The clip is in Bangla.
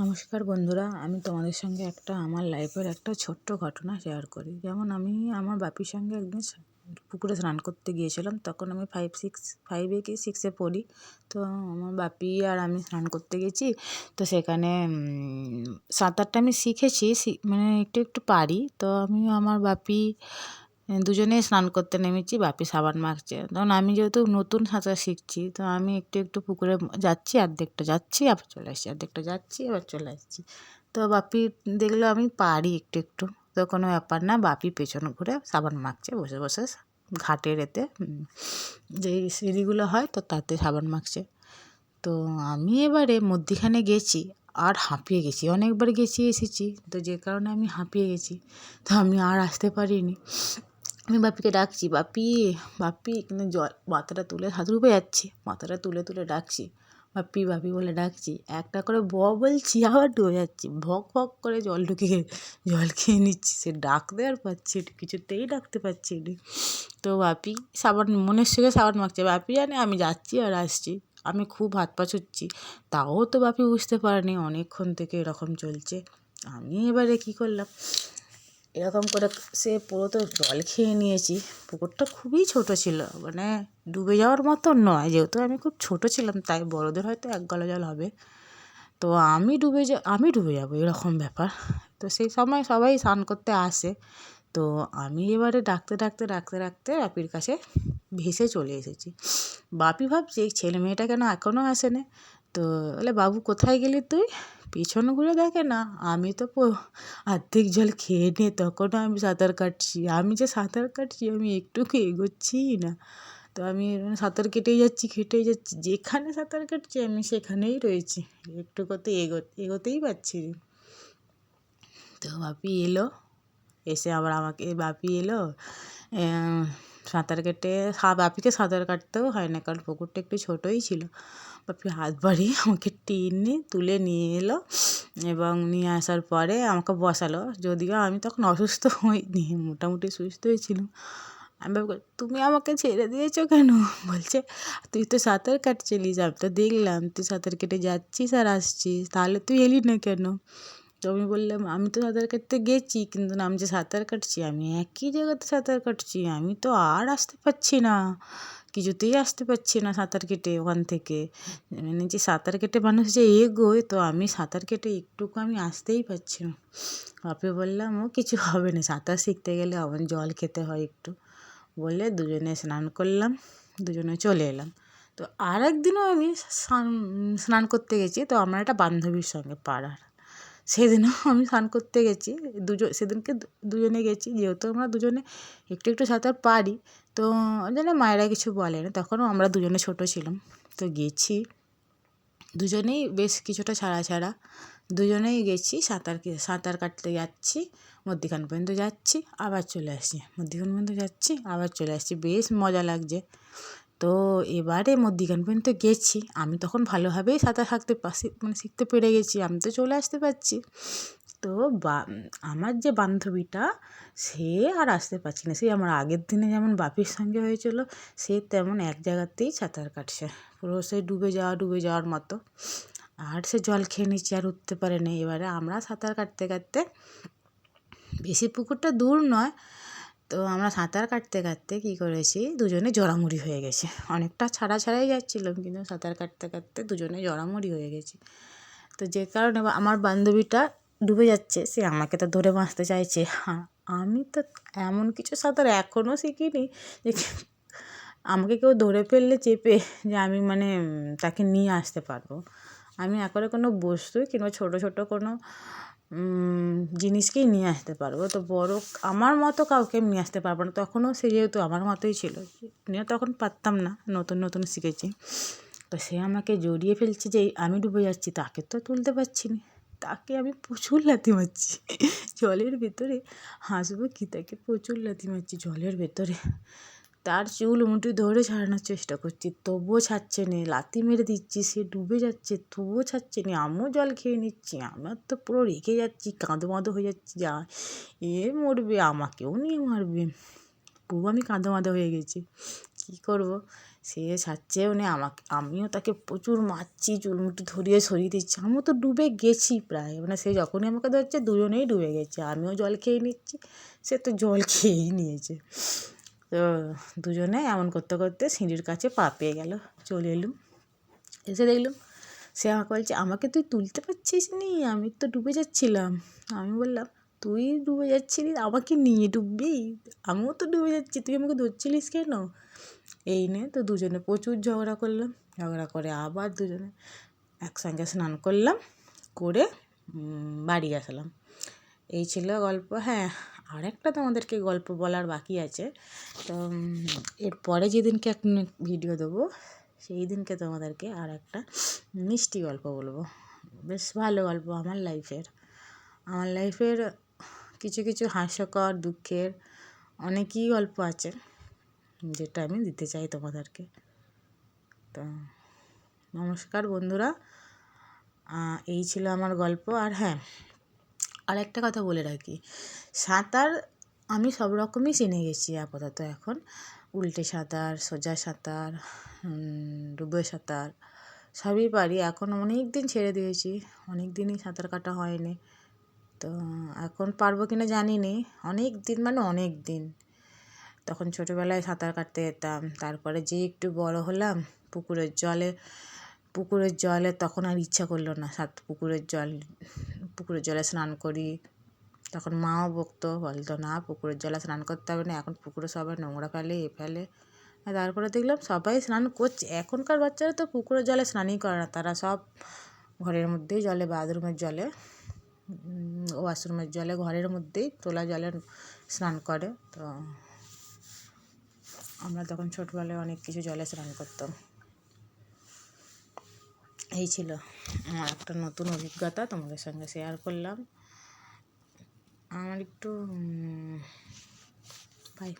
নমস্কার বন্ধুরা, আমি তোমাদের সঙ্গে একটা, আমার লাইফের একটা ছোট্ট ঘটনা শেয়ার করি। যেমন আমি আমার বাপির সঙ্গে একদিন পুকুরে স্নান করতে গিয়েছিলাম, তখন আমি ফাইভ সিক্স ফাইভে কি সিক্সে পড়ি। তো আমার বাপি আর আমি স্নান করতে গেছি, তো সেখানে সাঁতারটা আমি শিখেছি মানে একটু একটু পারি। তো আমি আমার বাপি দুজনেই স্নান করতে নেমেছি, বাপি সাবান মাখছে। তখন আমি যেহেতু নতুন সাঁতার শিখছি, তো আমি একটু একটু পুকুরে যাচ্ছি, অর্ধেকটা যাচ্ছি, আবার চলে আসছি, অর্ধেকটা যাচ্ছি, আবার চলে আসছি। তো বাপি দেখল আমি পারি একটু একটু, তো কোনো ব্যাপার না, বাপি পেছন ঘুরে সাবান মাখছে, বসে বসে ঘাটের এতে যেই সিঁড়িগুলো হয়, তো তাতে সাবান মাখছে। তো আমি এবারে মধ্যিখানে গেছি, আর হাঁপিয়ে গেছি, অনেকবার গেছি, এসেছি, তো যে কারণে আমি হাঁপিয়ে গেছি, তো আমি আর আসতে পারিনি। আমি বাপিকে ডাকছি, বাপি বাপি কিন্তু জল, মাথাটা তুলে হাত ডুবে যাচ্ছে, মাথাটা তুলে তুলে ডাকছি। বাপি বাপি বলে ডাকছি, একটা করে ব বলছি, আবার ডুবে যাচ্ছি, ভক ভক করে জল ঢুকে, জল খেয়ে নিচ্ছি, সে ডাকতে আর পাচ্ছি কিছুতেই ডাকতে পারছি না। তো বাপি, সাবান, মনের সুখে সাবান মাখছে, বাপি জানে আমি যাচ্ছি আর আসছি, আমি খুব হাত পা ছুটছি তাও তো বাপি বুঝতে পারেনি, অনেকক্ষণ থেকে এরকম চলছে। আমি এবারে কী করলাম? এরকম করে সে পুরো তো জল খেয়ে নিয়েছি। পুকুরটা খুবই ছোট ছিল মানে ডুবে যাওয়ার মতো নয়। যেহেতু আমি খুব ছোট ছিলাম, তাই বড়দের হয়তো এক গলা জল হবে। তো আমি ডুবে যা, আমি ডুবে যাব এরকম ব্যাপার। তো সেই সময় সবাই স্নান করতে আসে। তো আমি এবারে ডাকতে ডাকতে ডাকতে ডাকতে বাপির কাছে ভেসে চলে এসেছি। বাপি ভাবছে ছেলে মেয়েটা কেন এখনও আসেনি তো বলে, বাবু, কোথায় গেলি তুই? পিছন ঘুরে দেখে না, আমি তো অর্ধেক জল খেয়ে নিয়ে তখনও আমি সাঁতার কাটছি। আমি যে সাঁতার কাটছি, আমি একটুকু এগোচ্ছিই না? তো আমি এরকম সাঁতার কেটেই যাচ্ছি কেটেই যাচ্ছি। যেখানে সাঁতার কাটছি, আমি সেখানেই রয়েছি। একটু কত এগো, এগোতেই পারছি না। তো বাপি এলো, এসে আবার আমাকে, বাপি এলো সাঁতার কেটে বাপিকে সাঁতার কাটতেও হয় না, কারণ পুকুরটা একটু ছোটোই ছিল। বাপি হাত বাড়িয়ে আমাকে টেনে তুলে নিয়ে এলো এবং নিয়ে আসার পরে আমাকে বসালো। যদিও আমি তখন অসুস্থ হইনি, মোটামুটি সুস্থ হয়েছিলাম আমি বাবু তুমি আমাকে ছেড়ে দিয়েছ কেন? বলছে, তুই তো সাঁতার কাটছিলিস, আমি তো দেখলাম, তুই সাঁতার কেটে যাচ্ছিস আর আসছিস, তাহলে তুই এলি না কেন? তো আমি বললাম, আমি তো সাঁতার কাটতে গেছি, কিন্তু না, আমি যে সাঁতার কাটছি, আমি একই জায়গাতে সাঁতার কাটছি, আমি তো আর আসতে পারছি না। কিছুতেই আসতে পারছি না সাঁতার কেটে ওখান থেকে। মানে যে সাঁতার কেটে মানুষ যে এগোয়, তো আমি সাঁতার কেটে একটুকু আমি আসতেই পারছি না। বাপে বললাম, ও, কিছু হবে না, সাঁতার শিখতে গেলে আবার জল খেতে হয় একটু। বলে দুজনে স্নান করলাম, দুজনে চলে এলাম। তো আর একদিনও আমি স্নান করতে গেছি, তো আমার একটা বান্ধবীর সঙ্গে পাড়ার। সেদিনও আমি স্নান করতে গেছি। দুজন, সেদিনকে দুজনে গেছি। যেহেতু আমরা দুজনে একটু একটু সাঁতার পারি, তো জন্য মায়েরা কিছু বলে না। তখনও আমরা দুজনে ছোটো ছিলাম, তো গেছি। দুজনেই বেশ কিছুটা ছাড়া ছাড়া। দুজনেই গেছি, সাঁতার সাঁতার কাটতে যাচ্ছি, মধ্যিখান পর্যন্ত যাচ্ছি, আবার চলে আসছি। মধ্যিখান পর্যন্ত যাচ্ছি, আবার চলে আসছি। বেশ মজা লাগছে। তো এবারে মধ্যিখান পর্যন্ত গেছি। আমি তখন ভালোভাবেই সাঁতার শিখতে পা- মানে শিখতে পেরে গেছি, আমি তো চলে আসতে পারছি। তো বা, আমার যে বান্ধবীটা, সে আর আসতে পারছে না। সে আমার আগের দিনে যেমন বাপির সঙ্গে হয়েছিল, সে তেমন এক জায়গাতেই সাঁতার কাটছে। পুরো সে ডুবে যাওয়া, ডুবে যাওয়ার মতো। আর সে জল খেয়ে নিচ্ছে আর উঠতে পারে না। এবারে আমরা সাঁতার কাটতে কাটতে, বেশি পুকুরটা দূর নয় তো আমরা সাঁতার কাটতে কাটতে কী করেছি? দুজনে জড়ামুড়ি হয়ে গেছে। অনেকটা ছাড়া ছাড়াই যাচ্ছিলাম কিন্তু সাঁতার কাটতে কাটতে দুজনে জড়ামুড়ি হয়ে গেছি। তো যে কারণে আমার বান্ধবীটা ডুবে যাচ্ছে, সে আমাকে তো ধরে বাঁচতে চাইছে। আর আমি তো এমন কিছু সাঁতার এখনও শিখিনি যে আমাকে কেউ ধরে ফেললে চেপে যে আমি মানে তাকে নিয়ে আসতে পারব। আমি একবারে কোনো বস্তু কিংবা ছোটো ছোটো কোনো জিনিসকেই নিয়ে আসতে পারব। তো বড় আমার মতো কাউকে নিয়ে আসতে পারব না। তখনও সে যেহেতু আমার মতোই ছিল, নিয়ে তখন পারতাম না নতুন নতুন শিখেছি। তো সে আমাকে জড়িয়ে ফেলছে যে, আমি ডুবে যাচ্ছি, তাকে তো তুলতে পারছি না। তাকে আমি প্রচুর লাথি মারছি। জলের ভেতরে হাসবো কি? তাকে প্রচুর লাথি মারছি জলের ভেতরে। তার চুল মুঠি ধরে ছাড়ানোর চেষ্টা করছি। তবুও ছাড়ছে না, লাথি মেরে দিচ্ছি, সে ডুবে যাচ্ছে, তবুও ছাড়ছে না, আমিও জল খেয়ে নিচ্ছি আমার তো পুরো রেগে যাচ্ছি, কাঁদো মাঁদো হয়ে যাচ্ছি, যা, এ মরবে, আমাকেও নিয়ে মারবে। পুরো আমি কাঁদো মাঁদো হয়ে গেছি। কী করব? সে ছাড়ছেও না, আমাকে, আমিও তাকে প্রচুর মারছি চুলমুটি ধরিয়ে সরিয়ে দিচ্ছি, আমিও তো ডুবে গেছি প্রায় মানে সে যখনই আমাকে ধরছে, দুজনেই ডুবে গেছে, আমিও জল খেয়ে নিচ্ছি, সে তো জল খেয়েই নিয়েছে। তো দুজনে এমন করতে করতে সিঁড়ির কাছে পা পেয়ে গেল। চলে এলুম। এসে দেখলাম, সে আমাকে বলছে, আমাকে তুই তুলতে পারছিস নি? আমি তো ডুবে যাচ্ছিলাম। আমি বললাম, তুই ডুবে যাচ্ছিলি? আমাকে নিয়ে ডুববি? আমিও তো ডুবে যাচ্ছি। তুই আমাকে ধরছিলিস কেন? এই নিয়ে তো দুজনে প্রচুর ঝগড়া করলাম। ঝগড়া করে আবার দুজনে একসঙ্গে স্নান করলাম, করে বাড়ি আসলাম। এই ছিল গল্প। হ্যাঁ আরেকটা তোমাদেরকে গল্প বলার বাকি আছে। তো এরপরে যেদিনকে একটা ভিডিও দেবো, সেই দিনকে তোমাদেরকে আর একটা মিষ্টি গল্প বলব। বেশ ভালো গল্প আমার লাইফের আমার লাইফের কিছু কিছু হাস্যকর, দুঃখের অনেকই গল্প আছে, যেটা আমি দিতে চাই তোমাদেরকে। তো, নমস্কার বন্ধুরা। এই ছিল আমার গল্প। আর হ্যাঁ আর একটা কথা বলে রাখি। সাঁতার আমি সব রকমই চিনে গেছি আপাতত এখন। উল্টে সাঁতার, সোজা সাঁতার ডুবে সাঁতার, সবই পারি। এখন অনেক দিন ছেড়ে দিয়েছি। অনেক দিনই সাঁতার কাটা হয়নি। তো এখন পারব কি না জানি নি অনেক দিন মানে অনেক দিন তখন ছোটোবেলায় সাঁতার কাটতে যেতাম। তারপরে যে একটু বড় হলাম, পুকুরের জলে পুকুরের জলে তখন আর ইচ্ছা করল না। সাত, পুকুরের জল পুকুরের জলে স্নান করি। তখন মাও বকতো, বলতো, না, পুকুরের জলে স্নান করতে হবে না, এখন পুকুরে সবাই নোংরা ফেলে, এ ফেলে। তারপরে দেখলাম সবাই স্নান করছে। এখনকার বাচ্চারা তো পুকুরের জলে স্নানই করে না, তারা সব ঘরের মধ্যেই জলে, বাথরুমের জলে ওয়াশরুমের জলে, ঘরের মধ্যেই তোলা জলে স্নান করে। তো আমরা তখন ছোটোবেলায় অনেক কিছু জলে স্নান করতাম। এই ছিল আমার একটা নতুন অভিজ্ঞতা তোমাদের সঙ্গে শেয়ার করলাম। আমার একটু বাই